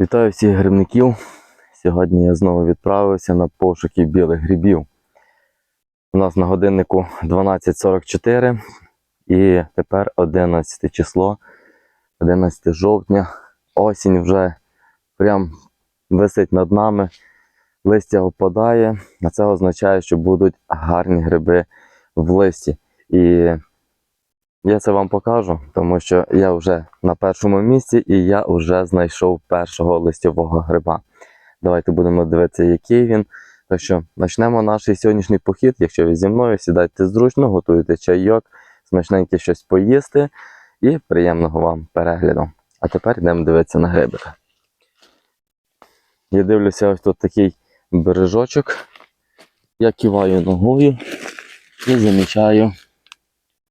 Вітаю всіх грибників. Сьогодні я знову відправився на пошуки білих грибів. У нас на годиннику 12.44 і тепер 11 число, 11 жовтня. Осінь вже прям висить над нами, листя опадає, а це означає, що будуть гарні гриби в листі. І я це вам покажу, тому що я вже на першому місці і я вже знайшов першого листьового гриба. Давайте будемо дивитися, який він. Так що почнемо наш сьогоднішній похід. Якщо ви зі мною, сідайте зручно, готуйте чайок, смачненьке щось поїсти і приємного вам перегляду. А тепер йдемо дивитися на грибика. Я дивлюся, ось тут такий бережочок. Я киваю ногою і замічаю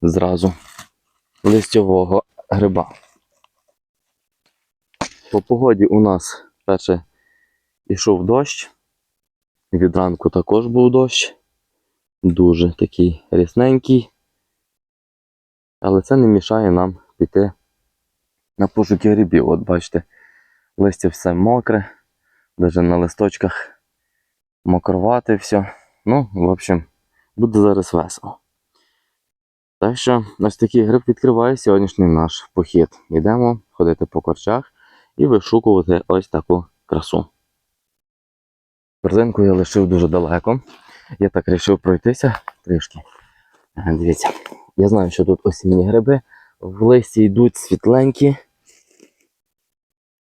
зразу листьового гриба. По погоді у нас перше ішов дощ. Від ранку також був дощ. Дуже такий рясненький. Але це не мішає нам піти на пошуки грибів. От бачите, листя все мокре, навіть на листочках мокровате все. Ну, в общем, буде зараз весело. Так що ось такий гриб відкриває сьогоднішній наш похід. Йдемо ходити по корчах і вишукувати ось таку красу. Корзинку я лишив дуже далеко. Я так вирішив пройтися трішки. Дивіться, я знаю, що тут осінні гриби. В листі йдуть світленькі.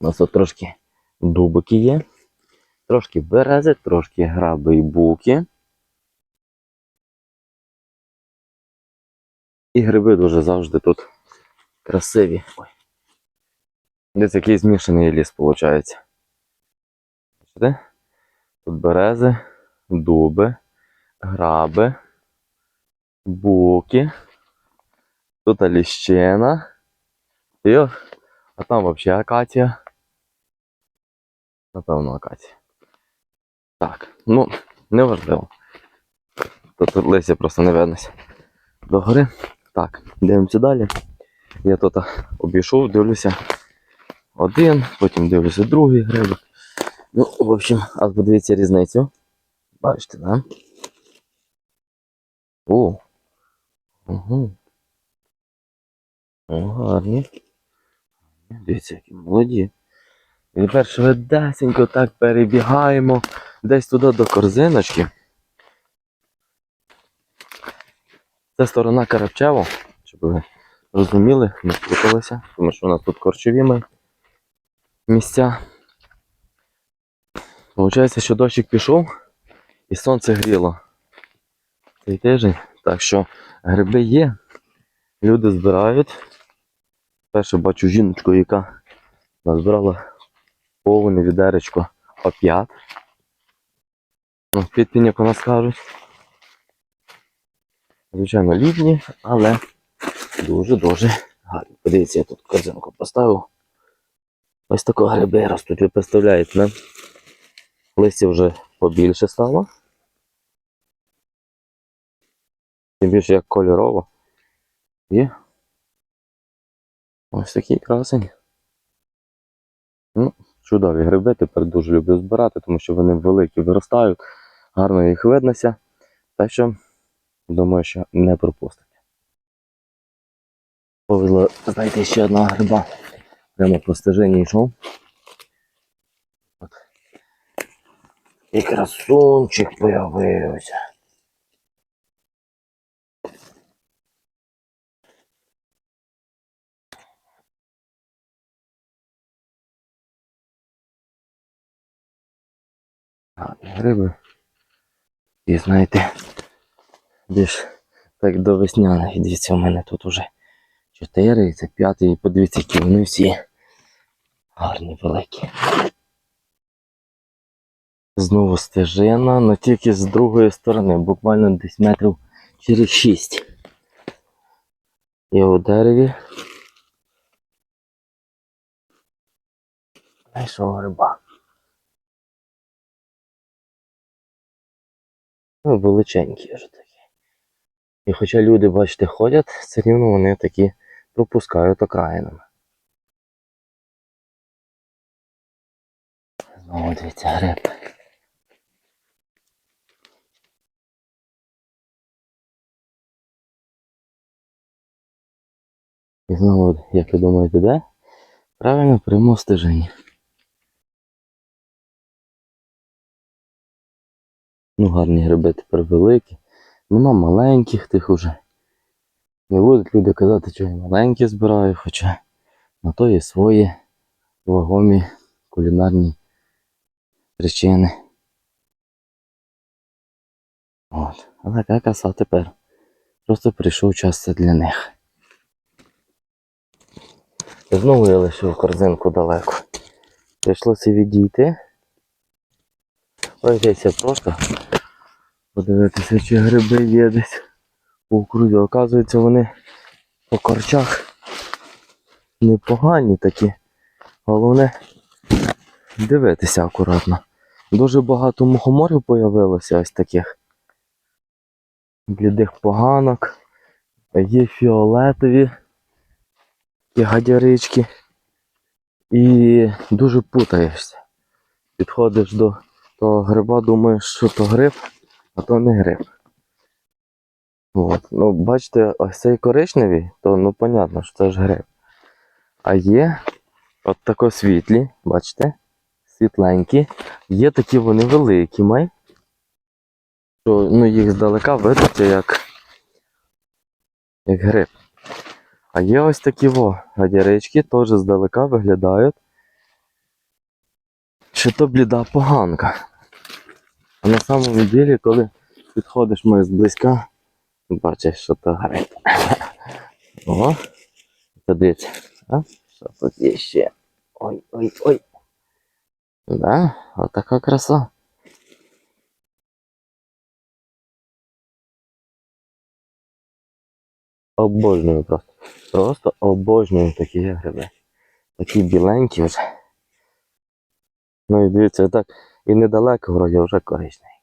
У нас тут трошки дубики є, трошки берези, трошки граби і буки. І гриби дуже завжди тут красиві. Ой. Десь якийсь змішаний ліс, виходить. Бачите? Тут берези, дуби, граби, буки. Тут ліщина. І, а там взагалі акація. Напевно, акація. Так, ну, неважливо. Тут листя просто не виднося. Догори. Так, дивимося далі. Я тут обійшов, дивлюся один, потім дивлюся другий грибик. Ну, в общем, а подивіться різницю. Бачите, да? О. Угу. О, гарні. Дивіться, які молоді. І тепер швидесенько так перебігаємо десь туди до корзиночки. Це сторона Карапчево, щоб ви розуміли, не спуталися, тому що у нас тут корчові місця. Получається, що дощик пішов і сонце гріло цей тиждень. Так що гриби є, люди збирають. Перше бачу жіночку, яка назбирала повне відеречко оп'ят. Ну, підпінь, як у нас кажуть. Звичайно, літні, але дуже-дуже гарні. Подивіться, я тут корзинку поставив. Ось такі гриби ростуть, ви представляєте, не? Листя вже побільше стало. Тим більше як кольорово. І ось такий красень. Ну, чудові гриби, тепер дуже люблю збирати, тому що вони великі виростають, гарно їх виднося. Так що, думаю, що не пропустите. Повезло знайти ще одного гриба. Прямо по стежині йшов. От. І красунчик появився. Гриби. І знаєте, більш так до весняних. Дивіться, у мене тут уже чотири, і це п'ятий, і подивіться, які вони всі гарні великі. Знову стежина, але тільки з другої сторони, буквально десь метрів через шість. І у дереві. Знайшов гриба. Ну, величенькі вже такі. І хоча люди, бачите, ходять, все рівно вони такі пропускають окраїнами. Знову дивіться гриб. І знову, як ви думаєте, де? Правильно прямо стежені. Ну, гарні гриби тепер великі. Нема маленьких тих уже. Не будуть люди казати, що я маленькі збираю, хоча на то є свої вагомі кулінарні причини. От. А така краса тепер. Просто прийшов час це для них. Знову я лишив корзинку далеко. Прийшлося відійти. Пройтися просто. Подивитися, чи гриби є десь у окрузі. Оказується, вони по корчах непогані такі. Головне дивитися акуратно. Дуже багато мухоморів появилося ось таких. Блідих поганок. Є фіолетові такі гадярички. І дуже путаєшся. Підходиш до того гриба, думаєш, що то гриб, а то не гриб. От. Ну, бачите, ось цей коричневий, то ну понятно, що це ж гриб. А є от тако світлі, бачите? Світленькі. Є такі вони великі май. Що ну, їх здалека видно, як, як гриб. А є ось такі во гадярички, теж здалека виглядають. Що то бліда поганка. А на самому ділі, коли підходиш ми зблизька, бачиш, що то гриб. О, подивіться. А? Що тут є ще? Ой, ой, ой. Да, отака краса. Обожнюю просто. Просто обожнюю такі гриби. Такі біленькі вже. Ну і дивіться, так і недалеко вроді вже коричневий.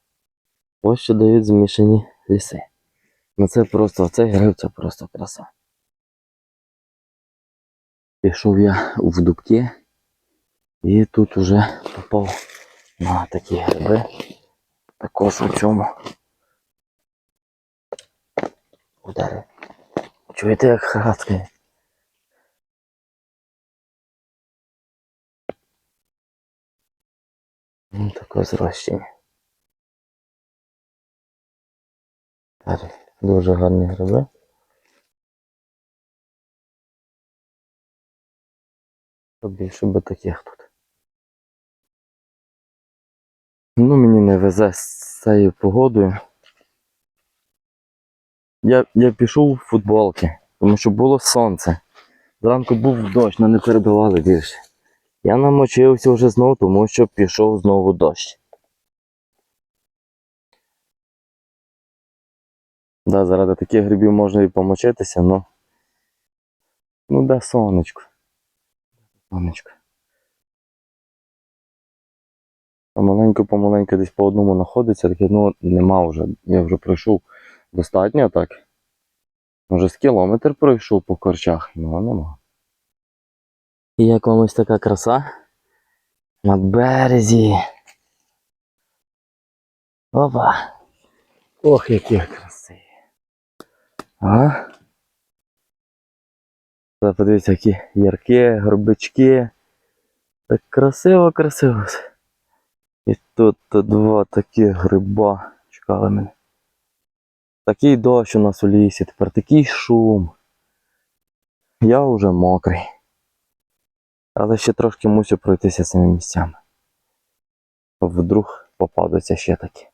Ось що дають змішані ліси. Ну це просто, цей гриб це просто краса. Пішов я в дубки і тут уже попав на такі гриби. Також у цьому ударив. Чуєте, як храткає? Ну, таке зрощення. Гарні, Дуже гарні гриби. Більше би таких тут. Ну, мені не везе з цією погодою. Я, я пішов у футболки, тому що було сонце. Зранку був дощ, але не перебивали більше. Я намочився вже знову, тому що пішов знову дощ. Да, заради таких грибів можна і помочитися, но. Ну де сонечко. Сонечко. А маленько помаленьку десь по одному знаходиться, таке, ну нема вже. Я вже пройшов достатньо так. Може з кілометр пройшов по корчах, ну нема. І як вам ось така краса? На березі. Опа. Ох, які красиві. Ага. Подивіться, які ярки, горбички. Так красиво, красиво. І тут то два такі гриба чекали мене. Такий дощ у нас у лісі, тепер такий шум. Я вже мокрий. Але ще трошки мусю пройтися цими місцями. Вдруг попадуться ще такі.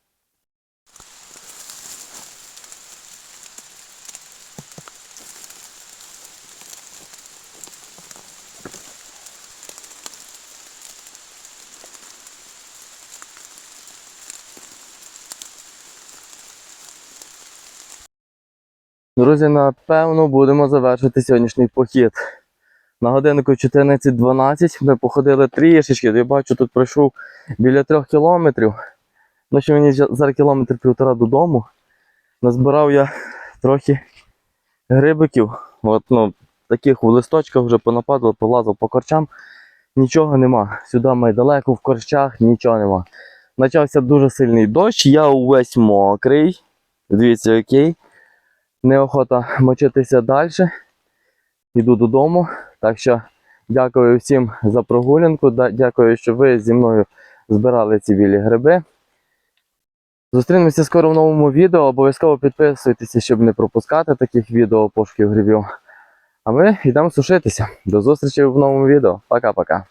Друзі, напевно, будемо завершити сьогоднішній похід. На годиннику 14.12 ми походили трішечки. Я бачу, тут пройшов біля трьох кілометрів. Ну, що мені зараз кілометр півтора додому. Назбирав я трохи грибиків. От, ну, таких у листочках вже понападав, полазив по корчам. нічого нема. Сюди май далеко в корчах, нічого нема. Почався дуже сильний дощ, я увесь мокрий. Дивіться, який. Неохота мочитися далі. Йду додому. Так що дякую всім за прогулянку. Дякую, що ви зі мною збирали ці білі гриби. Зустрінемося скоро в новому відео. Обов'язково підписуйтеся, щоб не пропускати таких відео пошуків грибів. А ми йдемо сушитися. До зустрічі в новому відео. Пока-пока.